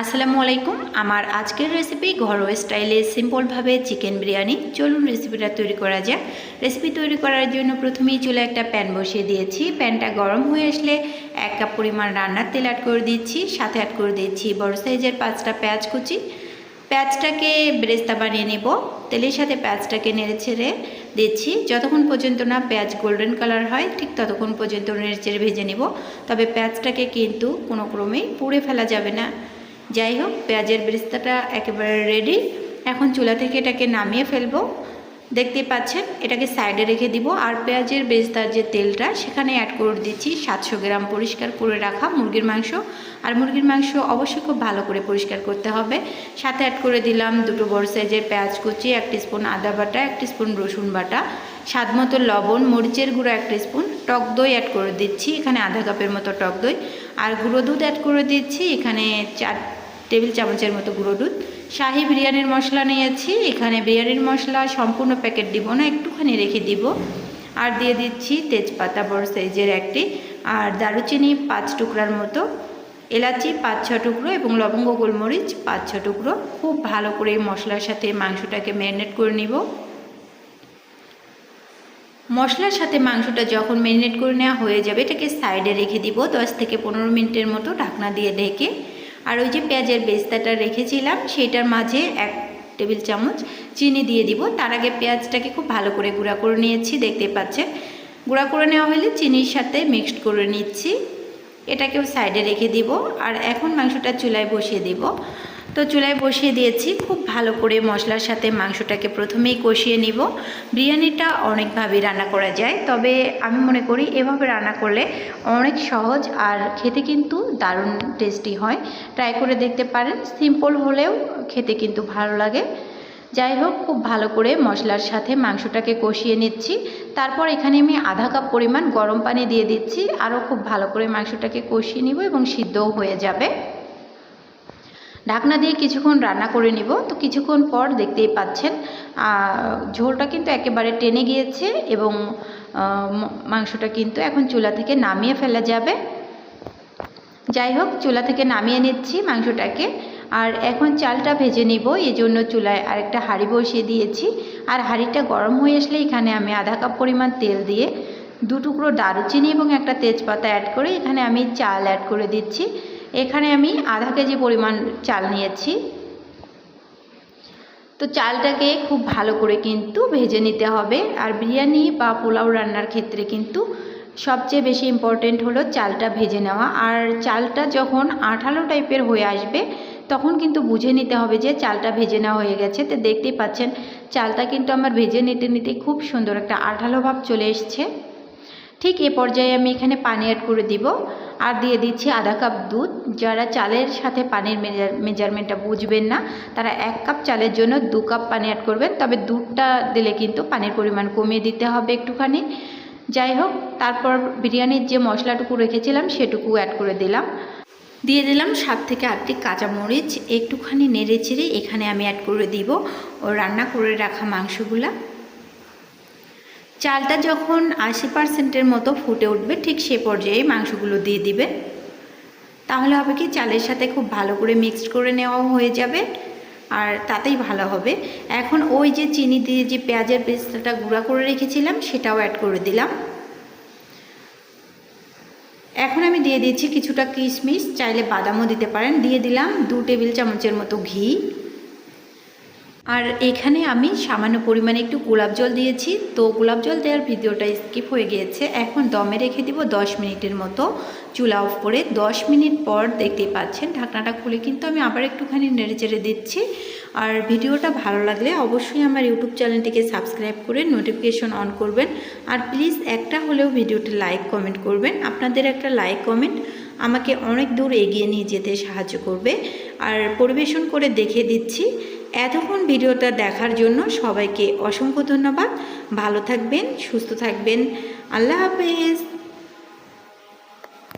আসসালামু আলাইকুম। আমার আজকের রেসিপি ঘরোয়া স্টাইলে সিম্পলভাবে চিকেন বিরিয়ানি। চলুন রেসিপিটা তৈরি করা যাক। রেসিপি তৈরি করার জন্য প্রথমেই চুলে একটা প্যান বসিয়ে দিয়েছি। প্যানটা গরম হয়ে আসলে এক কাপ পরিমাণ রান্নার তেল অ্যাড করে দিচ্ছি। সাথে অ্যাড করে দিচ্ছি বড় সাইজের পাঁচটা পেঁয়াজ কুচি। পেঁয়াজটাকে বেরেস্তা বানিয়ে নেব। তেলের সাথে পেঁয়াজটাকে নেড়ে ছেড়ে দিচ্ছি। যতক্ষণ পর্যন্ত না পেঁয়াজ গোল্ডেন কালার হয়, ঠিক ততক্ষণ পর্যন্ত নেড়ে চেড়ে ভেজে নেব। তবে পেঁয়াজটাকে কিন্তু কোনো ক্রমেই পুড়ে ফেলা যাবে না। যাই হোক পেঁয়াজের বেরেস্তাটা একেবারে রেডি এখন চুলা থেকে এটাকে নামিয়ে ফেলব। দেখতেই পাচ্ছেন, এটাকে সাইডে রেখে দিব। আর পেঁয়াজের বেরেস্তার যে তেলটা, সেখানে অ্যাড করে দিচ্ছি সাতশো গ্রাম পরিষ্কার করে রাখা মুরগির মাংস। আর মুরগির মাংস অবশ্যই খুব ভালো করে পরিষ্কার করতে হবে। সাথে অ্যাড করে দিলাম দুটো বড় সাইজের পেঁয়াজ কুচি, এক স্পুন আদা বাটা, এক স্পুন রসুন বাটা। স্বাদ মতো লবণ, মরিচের গুঁড়ো এক স্পুন টক দই অ্যাড করে দিচ্ছি, এখানে আধা কাপের মতো টক দই। আর গুঁড়ো দুধ অ্যাড করে দিচ্ছি, এখানে চার টেবিল চামচের মতো গুঁড়ো দুধ। শাহি বিরিয়ানির মশলা নিয়েছি, এখানে বিরিয়ানির মশলা সম্পূর্ণ প্যাকেট দিব না, একটুখানি রেখে দিব। আর দিয়ে দিচ্ছি তেজপাতা বড় সাইজের একটি, আর দারুচিনি পাঁচ টুকরার মতো, এলাচি পাঁচ ছ টুকরো এবং লবঙ্গ গোলমরিচ পাঁচ ছ টুকরো। খুব ভালো করে মশলার সাথে মাংসটাকে ম্যারিনেট করে নিব। মশলার সাথে মাংসটা যখন ম্যারিনেট করে নেওয়া হয়ে যাবে, এটাকে সাইডে রেখে দিব। দশ থেকে পনেরো মিনিটের মতো ঢাকনা দিয়ে ঢেকে। আর ওই যে পেঁয়াজের বেস্তাটা রেখেছিলাম সেটার মাঝে এক টেবিল চামচ চিনি দিয়ে দিব। তার আগে পেঁয়াজটাকে খুব ভালো করে গুঁড়া করে নিয়েছি, দেখতে পাচ্ছেন। গুঁড়া করে নেওয়া হলে চিনির সাথে মিক্সড করে নিচ্ছি। এটাকেও সাইডে রেখে দিব। আর এখন মাংসটা চুলায় বসিয়ে দিব। তো চুলায় বসিয়ে দিয়েছি। খুব ভালো করে মশলার সাথে মাংসটাকে প্রথমেই কষিয়ে নিব। বিরিয়ানিটা অনেকভাবেই রান্না করা যায়, তবে আমি মনে করি এভাবে রান্না করলে অনেক সহজ আর খেতে কিন্তু দারুণ টেস্টি হয়। ট্রাই করে দেখতে পারেন সিম্পল হলেও খেতে কিন্তু ভালো লাগে। যাই হোক, খুব ভালো করে মশলার সাথে মাংসটাকে কষিয়ে নিচ্ছি। তারপর এখানে আমি আধা কাপ পরিমাণ গরম পানি দিয়ে দিচ্ছি। আরও খুব ভালো করে মাংসটাকে কষিয়ে নিব এবং সিদ্ধও হয়ে যাবে। ঢাকনা দিয়ে কিছুক্ষণ রান্না করে নিব। তো কিছুক্ষণ পর দেখতেই পাচ্ছেন ঝোলটা কিন্তু একেবারে টেনে গিয়েছে এবং মাংসটা কিন্তু এখন চুলা থেকে নামিয়ে ফেলা যাবে। যাই হোক, চুলা থেকে নামিয়ে নিচ্ছি মাংসটাকে। আর এখন চালটা ভেজে নিব এই জন্য চুলায় আরেকটা হাঁড়ি বসিয়ে দিয়েছি। আর হাঁড়িটা গরম হয়ে আসলে এখানে আমি আধা কাপ পরিমাণ তেল দিয়ে দু টুকরো দারুচিনি এবং একটা তেজপাতা অ্যাড করে এখানে আমি চাল অ্যাড করে দিচ্ছি। এখানে আমি আধা কেজি পরিমাণ চাল নিয়েছি। তো চালটাকে খুব ভালো করে কিন্তু ভেজে নিতে হবে। আর বিরিয়ানি বা পোলাও রান্নার ক্ষেত্রে কিন্তু সবচেয়ে বেশি ইম্পর্টেন্ট হলো চালটা ভেজে নেওয়া। আর চালটা যখন আঠালো টাইপের হয়ে আসবে, তখন কিন্তু বুঝে নিতে হবে যে চালটা ভেজে নেওয়া হয়ে গেছে। তো দেখতেই পাচ্ছেন, চালটা কিন্তু আমার ভেজে নিতে নিতে খুব সুন্দর একটা আঠালো ভাব চলে এসছে। ঠিক এ পর্যায়ে আমি এখানে পানি অ্যাড করে দিব। আর দিয়ে দিচ্ছি আধা কাপ দুধ। যারা চালের সাথে পানির মেজারমেন্টটা বুঝবেন না, তারা এক কাপ চালের জন্য দু কাপ পানি অ্যাড করবেন। তবে দুধটা দিলে কিন্তু পানির পরিমাণ কমিয়ে দিতে হবে একটুখানি। যাই হোক, তারপর বিরিয়ানির যে মশলাটুকু রেখেছিলাম, সেটুকু অ্যাড করে দিলাম। দিয়ে দিলাম সাত থেকে আটটি কাঁচামরিচ। একটুখানি নেড়ে চেড়ে এখানে আমি অ্যাড করে দিব। ও রান্না করে রাখা মাংসগুলা। চালটা যখন আশি পার্সেন্টের মতো ফুটে উঠবে, ঠিক সে পর্যায়ে মাংসগুলো দিয়ে দিবে। তাহলে হবে কি, চালের সাথে খুব ভালো করে মিক্সড করে নেওয়াও হয়ে যাবে, আর তাতেই ভালো হবে। এখন ওই যে চিনি দিয়ে যে পেঁয়াজের পেস্তাটা গুঁড়া করে রেখেছিলাম, সেটাও অ্যাড করে দিলাম। এখন আমি দিয়ে দিচ্ছি কিছুটা কিশমিশ, চাইলে বাদামও দিতে পারেন। দিয়ে দিলাম দু টেবিল চামচের মতো ঘি। আর এখানে আমি সামান্য পরিমাণে একটু গোলাপ জল দিয়েছি। তো গোলাপ জল দেওয়ার ভিডিওটা স্কিপ হয়ে গিয়েছে। এখন দমে রেখে দিব দশ মিনিটের মতো চুলা অফ করে। দশ মিনিট পর দেখতেই পাচ্ছেন ঢাকনাটা খুলে কিন্তু আমি আবার একটুখানি নেড়ে চেড়ে দিচ্ছি। আর ভিডিওটা ভালো লাগলে অবশ্যই আমার ইউটিউব চ্যানেলটিকে সাবস্ক্রাইব করে নোটিফিকেশন অন করবেন। আর প্লিজ একটা হলেও ভিডিওটি লাইক কমেন্ট করবেন। আপনাদের একটা লাইক কমেন্ট আমাকে অনেক দূর এগিয়ে নিয়ে যেতে সাহায্য করবে। আর পরিবেশন করে দেখে দিচ্ছি এতক্ষণ ভিডিওটা দেখার জন্য সবাইকে অসংখ্য ধন্যবাদ। ভালো থাকবেন সুস্থ থাকবেন। আল্লাহ হাফেজ।